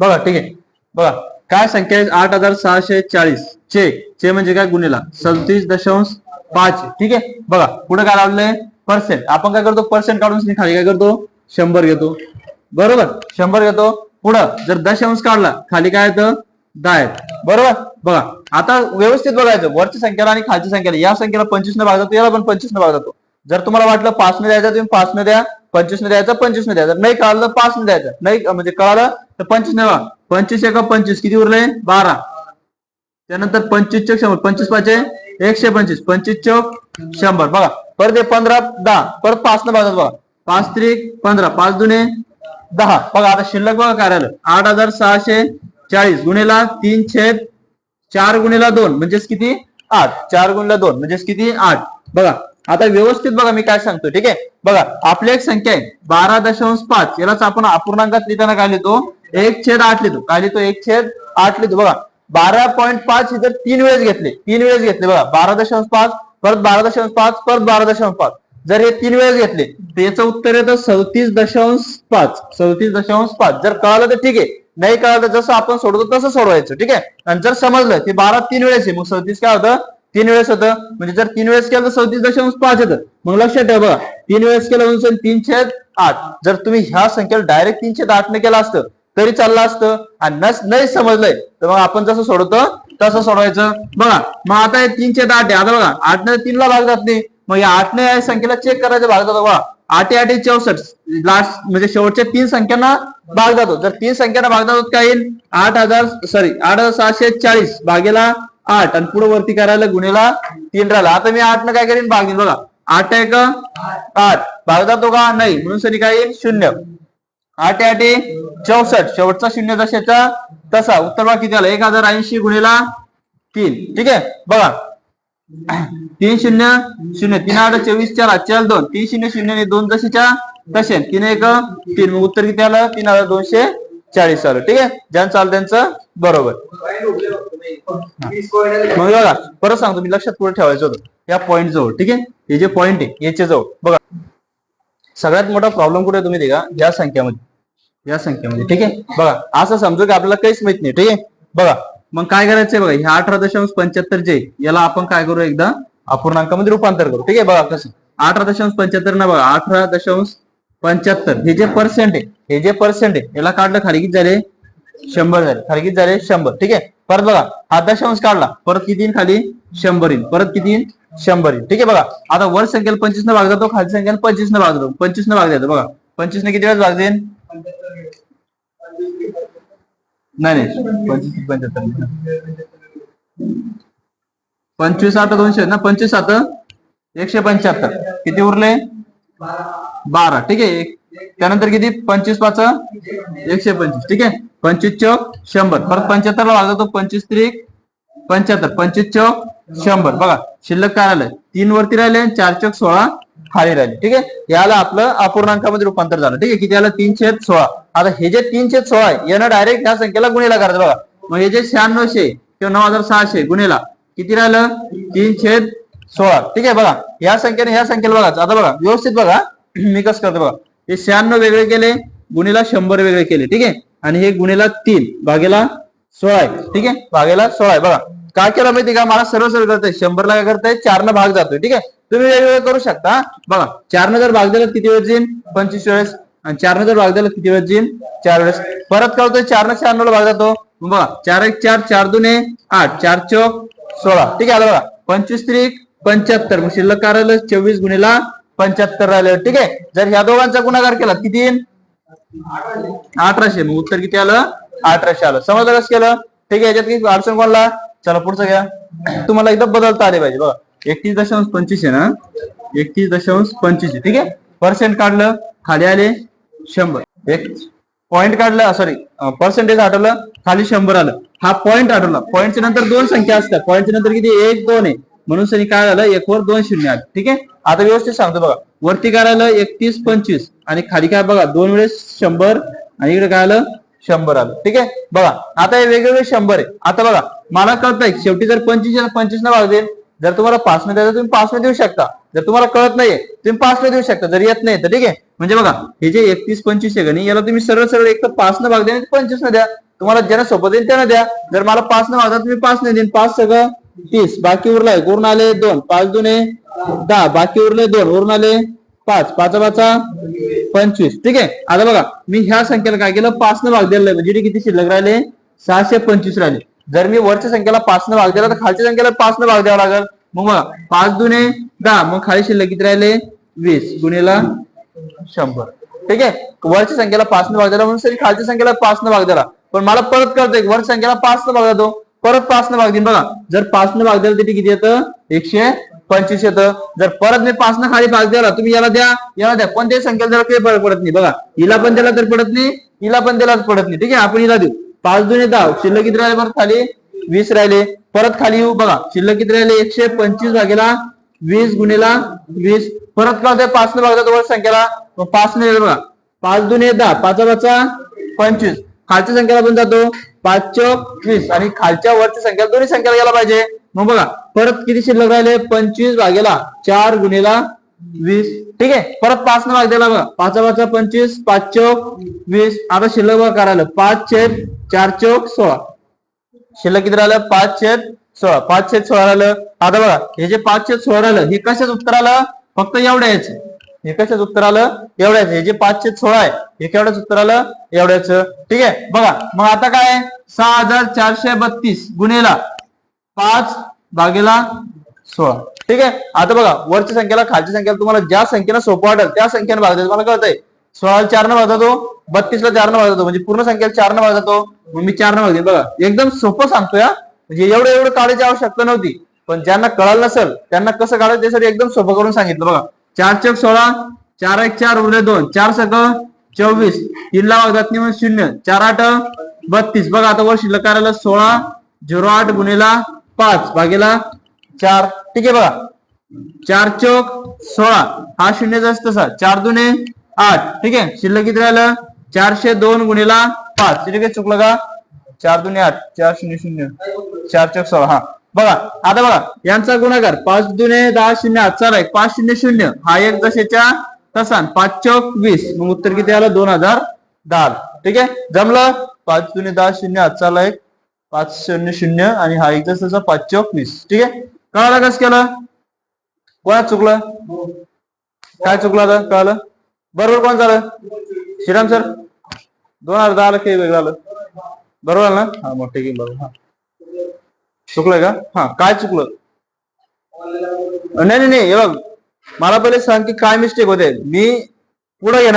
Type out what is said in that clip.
बघा ठीक आहे. बघा काय संख्या आहे? आठ हजार सहाशे चाळीस. चे चे म्हणजे काय? गुन्हेला सदतीस दशांश पाच. ठीक आहे? बघा पुढे काय लावलंय? पर्सेंट आपण काय करतो? पर्सेंट काढून खाली काय करतो? शंभर घेतो. बरोबर? शंभर घेतो. पुढं जर दशांश काढला खाली काय येतं? दहा येत. बरोबर? बघा आता व्यवस्थित बघायचं. वरच्या संख्याला आणि खालच्या संख्याला. या संख्येला पंचवीस न भाग जातो याला पण पंचवीस न भाग जातो. जर तुम्हाला वाटलं पाच न द्यायचं तुम्ही पाच न द्या. पंचवीस न द्यायचं पंचवीस न द्यायचं. नाही कळालं तर पाच न द्यायचं. नाही म्हणजे कळालं तर पंचवीस न बघा. पंचवीस एका पंचवीस. किती उरले? बारा. त्यानंतर पंचवीस चौक शंभर. पंचवीस पाच एकशे पंचवीस. पंचवीस चौक शंभर. बघा. परत पंधरा दहा. परत पाच न भागात बघा. पाच त्रिक पंधरा. पाच दुने दहा. बघा आता शिल्लक बघा काय राहिलं आठ हजार सहाशे चाळीस गुन्हेला तीन छेद चार गुन्हेला दोन. म्हणजेच किती? आठ. चार गुणेला दोन. म्हणजेच किती? आठ. बघा. आता व्यवस्थित बघा मी काय सांगतो ठीक आहे? बघा. आपली एक संख्या आहे. बारा दशांश पाच. यालाच आपण अपूर्णांकात लिहिताना काय लिहितो? एक छेद आठ लिहितो. काय लिहितो? एक छेद आठ लिहितो. बघा बारा पॉईंट पाच हे जर तीन वेळेस घेतले तीन वेळेस घेतले बघा बारा दशांश पाच परत बारा दशांश पाच परत बारा दशांश पाच. जर हे तीन वेळेस घेतले तर याचं उत्तर येतं सदतीस दशांश पाच. सदतीस दशांश पाच. जर कळालं तर ठीक आहे. नाही कळालं तर जसं आपण सोडतो तसं सोडवायचं ठीक आहे? आणि जर समजलं की बारा तीन वेळेस आहे मग सदतीस काय होतं? तीन वेळेस होतं. म्हणजे जर तीन वेळेस केलं तर सदतीस दशांश पाच येतं. मग लक्षात ठेवा बघा तीन वेळेस केलं म्हणजे तीनशे आठ. जर तुम्ही ह्या संख्येला डायरेक्ट तीनशे आठ ने केलं असतं तरी चाललं असतं. आणि नस नाही समजलंय तर मग आपण जसं सोडवतो तसं सोडवायचं. बघा मग आता हे तीनशे आठ आहे. आता बघा आठ ने तीनला भाग जात नाही. मग या आठ ने या संख्येला चेक करायचं भाग जातो. बघा आठ आठ चौसष्ट. लास्ट म्हणजे शेवटच्या तीन संख्यांना भाग जातो. जर तीन संख्यांना भाग जातो काय येईल? आठ हजार सॉरी आठ हजार सहाशे चाळीस. भागेला आठ. आणि पुढे वरती करायला गुन्हेला तीन राहिला. आता मी आठ न काय करीन? भाग बघा आठ एक आठ. भाग जातो का? नाही. म्हणून सरी काय येईल? शून्य. आठ आठ चौसष्ट. शेवटचा शून्य दशेचा तसा. उत्तर भाग किती आला? एक हजार ऐंशी गुणेला तीन. ठीक आहे? बघा. तीन शून्य शून्य. तीन आठ चोवीस चार चार दोन. तीन शून्य शून्य आणि दोन दशेच्या तसे तीन एक तीन. मग उत्तर किती आलं? तीन हजार दोनशे चाळीस आलं. ठीक आहे? ज्यांचं आलं त्यांचं बरोबर. मग बघा. परत सांगतो. मी लक्षात पुढे ठेवायचं होतं. या पॉईंट जवळ. ठीक आहे? हे जे पॉईंट आहे याच्या जवळ. बघा. सगळ्यात मोठा प्रॉब्लेम कुठे आहे तुम्ही ते का या संख्यामध्ये. या संख्येमध्ये ठीक आहे? बघा असं समजू की आपल्याला काहीच माहीत नाही ठीक आहे? बघा मग काय करायचंय बघा ह्या अठरा दशांश पंच्याहत्तर जे याला आपण काय करू एकदा? अपूर्णांकामध्ये रूपांतर करू ठीक आहे? बघा कसं? अठरा दशांश पंच्याहत्तर ना बघा अठरा दशांश पंच्याहत्तर हे जे पर्सेंट आहे हे जे पर्सेंट आहे याला काढलं खाली किती झाले? शंभर झाले खाली किती झाले? शंभर ठीक आहे? परत बघा हा दशांश काढला परत किती येईल खाली? शंभर येईल परत किती येईल? शंभर येईल ठीक आहे? बघा आता वर संख्येला पंचवीस न भाग जातो खाली संख्येला पंचवीस न भाग जातो पंचवीस न भाग जातो बघा पंचवीस ने किती वेळेस भाग देईन नाही नाही. पंचवीस पंच्याहत्तर. पंचवीस आता दोनशे ना? पंचवीस आता? एकशे पंच्याहत्तर. किती उरले? बारा. ठीक आहे. त्यानंतर किती? पंचवीस पाच एकशे पंचवीस. ठीक आहे? पंचवीस चौक शंभर. परत पंच्याहत्तर ला भाग पंचवीस त्रिक पंच्याहत्तर. पंचवीस चौक शंभर. बघा शिल्लक काय राहिलंय? तीन वरती राहिले चार चौक सोळा खाली राहिले. ठीक आहे? याला आपलं अपूर्णांकामध्ये रूपांतर झालं. ठीक आहे? किती आलं? तीनशे सोळा. आता हे जे तीनशे सोळा आहे यानं डायरेक्ट ह्या संख्येला गुन्हेला करायचं बघा. मग हे जे शहाण्णवशे किंवा नऊ हजार सहाशे गुन्हेला किती राहिलं? तीनशे सोळा. ठीक आहे बघा. या संख्येने ह्या संख्येला बघा. आता बघा व्यवस्थित बघा. मी कसं करतो बघा. हे शहाण्णव वेगळे केले गुन्हेला शंभर वेगळे केले. ठीक आहे? आणि हे गुन्हेला तीन. भागेला सोळा आहे. ठीक आहे? भागेला सोळा आहे. बघा. काय केलं माहिती का? मला सर्व सर्व करताय. शंभरला काय करताय? चारनं भाग जातोय. ठीक आहे? तुम्ही वेगवेगळे करू शकता. बघा. चारनं जर भाग दिला किती वेळेस येईल पंचवीस वेळेस आणि चारनं जर भाग दिला किती वेळेस जाईल? चार वेळेस. परत काय होतं? चारनं शहाण्णवला भाग जातो बघा चार एक चार चार दुने आठ चार चौक सोळा. ठीक आहे आलं बघा. पंचवीस त्रिक पंच्याहत्तर. मग शिल्लक काय राहिलं? चोवीस गुन्हेला पंच्याहत्तर राहिलं. ठीक आहे? जर ह्या दोघांचा गुणाकार केला किती येईल? अठराशे. मग उत्तर किती आलं? अठराशे आलं. समजलं कसं केलं? ठीक आहे याच्यात काही अडचण कोणला? चला पुढचं घ्या. तुम्हाला एकदम बदलता आले पाहिजे. बघा एकतीस दशांश पंचवीस आहे ना? एकतीस दशांश पंचवीस आहे. ठीक आहे? पर्सेंट काढलं खाली आले. शंभर. एक पॉईंट काढलं सॉरी पर्सेंटेज आठवलं खाली शंभर आलं. हा पॉईंट आठवला. पॉईंटच्या नंतर दोन संख्या असतात. पॉईंटच्या नंतर किती? एक दोन आहे. म्हणून सनी काय झालं? एक वर दोन शून्य आले. ठीक आहे? आता व्यवस्थित सांगतो बघा. वरती काय आलं? एकतीस पंचवीस. आणि खाली काय बघा? दोन वेळेस शंभर. आणि इकडे काय आलं? शंभर आलं. ठीक आहे? बघा. आता हे वेगवेगळे शंभर आहे. आता बघा. मला कळतंय. शेवटी जर पंचवीस पंचवीस ना भाग देईल जर तुम्हाला पाच न द्यायचं तुम्ही पाच न देऊ शकता. जर तुम्हाला कळत नाहीये तुम्ही पाच देऊ शकता. जर येत नाही तर ठीक आहे. म्हणजे बघा हे जे एकतीस पंचवीस आहे याला तुम्ही सरळ सरळ एक तर पाच न भाग द्या पंचवीस न द्या. तुम्हाला ज्यांना सोपं देईल त्यांना द्या. जर मला पाच न भागता तुम्ही पाच नाही देईन. पाच सगळं तीस. बाकी उरलाय उरून आले दोन. पाच दुने दहा. बाकी उरले दोन. उरून आले पाच. पाच पाचा पंचवीस. ठीक आहे? आता बघा मी ह्या संख्येला काय केलं? पाच न भाग दिलेलं म्हणजे किती शिल्लक राहिले? सहाशे पंचवीस राहिले. जर मी वरच्या संख्येला पाच न भाग दिला तर खालच्या संख्येला पाच न भाग द्यावा लागेल. मग पाच दुने दहा मग खाली शिल्लक किती राहिले? वीस गुणेला शंभर. ठीक आहे? वरच्या संख्येला पाच न भाग दिला म्हणून सरी खालच्या संख्येला पाच न भाग दिला. पण मला परत कळतंय वरच्या संख्येला पाच न भाग देतो. परत पाच न भाग देईन. बघा जर पाच न भाग दिला तरी किती येतं? एकशे पंचवीस येतं. जर परत मी पाच न खाली भाग द्याला तुम्ही याला द्या याला द्या. पण ते संख्येला जरा काही फरक पडत नाही. बघा हिला पण दिला तर पडत नाही हिला पण दिला पडत नाही. ठीक आहे? आपण हिला देऊ. पाच दुने दहा शिल्लक किती राहिले बरं खाली? वीस राहिले. परत खाली येऊ बघा. शिल्लक किती राहिले? एकशे पंचवीस भागेला वीस गुणेला वीस. परत काय होते पाच न भागतात वर संख्येला. मग पाच ने बघा. पाच दुने दहा. पाचा पाचा पंचवीस. खालच्या संख्येला पण जातो. पाच चौक वीस. आणि खालच्या वरच्या संख्या दोन्ही संख्येला गेला पाहिजे. मग बघा. परत किती शिल्लक राहिले? पंचवीस भागेला चार गुणेला वीस. ठीक आहे? परत पाच न भाग दिला बघा. पाचा पाचा पंचवीस पाच चौक वीस. आता शिल्लक बघा करायला पाच छेद चार चौक सोळा. शिल्लक किती राहिलं? पाच छेद सोळा. पाच छेद सोळा राहिलं. आता बघा हे जे पाच छेद सोळा राहिलं हे कशाच उत्तर आलं? फक्त एवढ्या याच. हे कशाच उत्तर आलं? एवढ्याच हे जे पाच छेद सोळा आहे हे केवढ्याच उत्तर आलं? एवढ्याच. ठीक आहे? बघा. मग आता काय सहा हजार चारशे बत्तीस गुन्हेला पाच भागेला सोळा. ठीक आहे? आता बघा वरच्या संख्येला खालच्या संख्येला तुम्हाला ज्या संख्येनं सोपं वाटेल त्या संख्येने भाग द्यायचं मला कळतंय. सोळा चार न भाग जातो बत्तीसला चार न भाग जातो. म्हणजे पूर्ण संख्येला चार न भाग जातो मग मी चार न भाग देईन बघा एकदम सोपं सांगतोय या म्हणजे एवढं एवढं काढायची आवश्यकता नव्हती. पण ज्यांना कळालं नसेल त्यांना कसं काढायचं त्यासाठी एकदम सोपं करून सांगितलं. बघा चार चक सोळा चार एक चार उरले दोन. चार सक चोवीस. तीनला भाग जात नाही शून्य. चार आठ बत्तीस. बघा आता वर शिल्लक करायला सोळा झिरो आठ गुणेला पाच. भागेला चार. ठीक आहे बघा. चार चौक सोळा. हा शून्य जास्त तसा चार दुने आठ. ठीक आहे? शिल्लक किती राहिलं? चारशे दोन गुणेला पाच. ठीक आहे? चुकलं का? चार दुने आठ. चार शून्य शून्य. चार चौक सोळा. हा. बघा. आता बघा. यांचा गुणाकार. पाच दुने दहा शून्य आठ. चार एक. पाच शून्य शून्य. हा एक दशेच्या तसा पाच चौक वीस. मग उत्तर किती आलं? दोन हजार दहा. ठीक आहे? जमलं? पाच दुने दहा शून्य आठ. चार एक. पाच शून्य शून्य. आणि हा एक जसाचा पाच चौक वीस. ठीक आहे? कळालं कसं केलं? कोणात चुकलं? काय चुकलं आता? कळालं? बरोबर कोण झालं? श्रीराम सर? दोन हजार दहा काही वेगळं आलं. बरोबर आलं ना? हा मग ठीक आहे बरोबर. हा. चुकलंय का? हा काय चुकलं? नाही नाही नाही हे बघ. मला पहिले सांग की काय मिस्टेक होते. मी पुढे घेणार